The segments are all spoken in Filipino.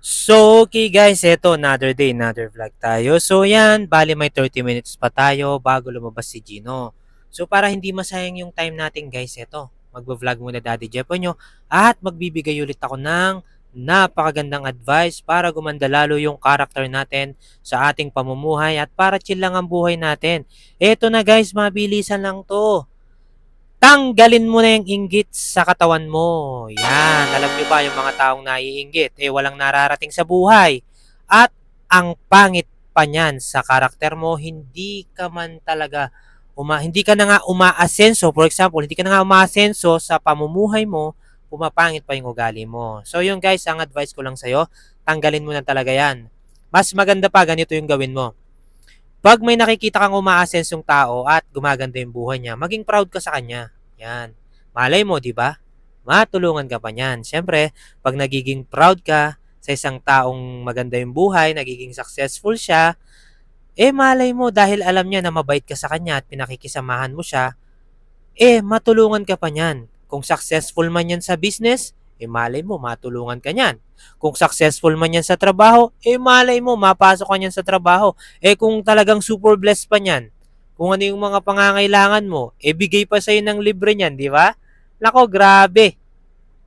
So, okay guys, eto another day, another vlog tayo. So, yan, bali may 30 minutes pa tayo bago lumabas si Gino. So, para hindi masayang yung time natin guys, eto, magbo-vlog muna Daddy Jepo nyo at magbibigay ulit ako ng napakagandang advice para gumanda lalo yung character natin sa ating pamumuhay at para chill lang ang buhay natin. Eto na guys, mabilisan lang to tanggalin mo na yung inggit sa katawan mo. Yan. Alam nyo ba yung mga taong naiinggit? Eh, walang nararating sa buhay. At ang pangit pa niyan sa karakter mo, hindi ka man talaga uma, hindi ka na nga umaasenso. For example, hindi ka na nga umaasenso sa pamumuhay mo, pumapangit pa yung ugali mo. So, yung guys, ang advice ko lang sa'yo, tanggalin mo na talaga yan. Mas maganda pa, ganito yung gawin mo. Pag may nakikita kang umaasenso yung tao at gumaganda yung buhay niya, maging proud ka sa kanya. Yan. Malay mo, di ba? Matulungan ka pa niyan. Siyempre, pag nagiging proud ka sa isang taong maganda yung buhay, nagiging successful siya, eh malay mo dahil alam niya na mabait ka sa kanya at pinakikisamahan mo siya, eh matulungan ka pa niyan. Kung successful man yan sa business, eh malay mo matulungan ka niyan. Kung successful man yan sa trabaho, eh malay mo mapasok ka niyan sa trabaho. Eh kung talagang super blessed pa niyan, kung ano yung mga pangangailangan mo, eh bigay pa sa'yo ng libre niyan, di ba? Nako, grabe.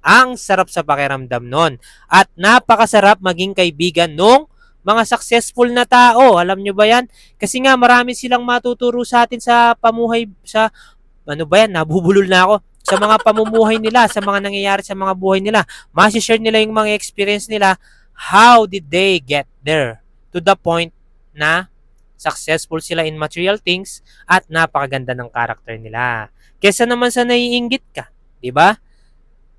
Ang sarap sa pakiramdam nun. At napakasarap maging kaibigan nung mga successful na tao. Alam nyo ba yan? Kasi nga marami silang matuturo sa atin sa pamuhay, sa, ano ba yan, nabubulol na ako sa mga pamumuhay nila, sa mga nangyayari sa mga buhay nila. Masishare nila yung mga experience nila. How did they get there? To the point na successful sila in material things at napakaganda ng character nila. Kesa naman sa naiinggit ka, 'di ba?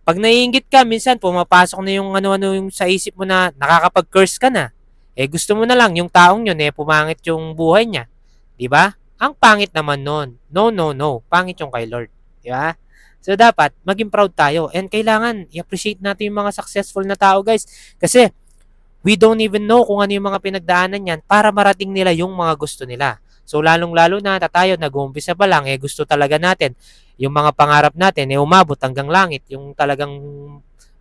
Pag naiinggit ka, minsan pumapasok na yung ano-ano yung sa isip mo na nakakapag-curse ka na. Eh gusto mo na lang yung taong yun eh pumangit yung buhay niya, 'di ba? Ang pangit naman noon. No, no, no. Pangit yung kay Lord, 'di ba? So dapat maging proud tayo and kailangan i-appreciate natin yung mga successful na tao, guys. Kasi we don't even know kung ano yung mga pinagdaanan niyan para marating nila yung mga gusto nila. So lalong-lalo na tayo nag-uumpisa pa lang eh gusto talaga natin yung mga pangarap natin eh umabot hanggang langit, yung talagang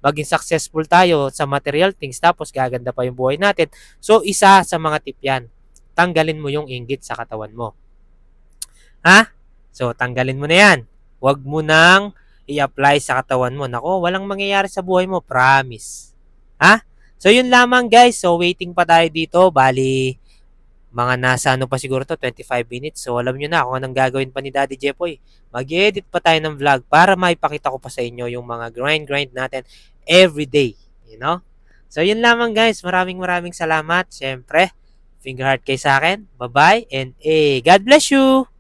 maging successful tayo sa material things tapos gaganda pa yung buhay natin. So isa sa mga tip yan. Tanggalin mo yung inggit sa katawan mo. Ha? So tanggalin mo na yan. Huwag mo nang i-apply sa katawan mo. Nako, walang mangyayari sa buhay mo, promise. Ha? So yun lamang guys. So waiting pa tayo dito. Bali, mga nasa ano pa siguro to, 25 minutes. So alam nyo na kung anong gagawin pa ni Daddy Jepoy. Mag-edit pa tayo ng vlog para maipakita ko pa sa inyo yung mga grind-grind natin every day. You know? So yun lamang guys. Maraming maraming salamat. Siyempre, finger heart kay sa akin. Bye-bye and eh, God bless you!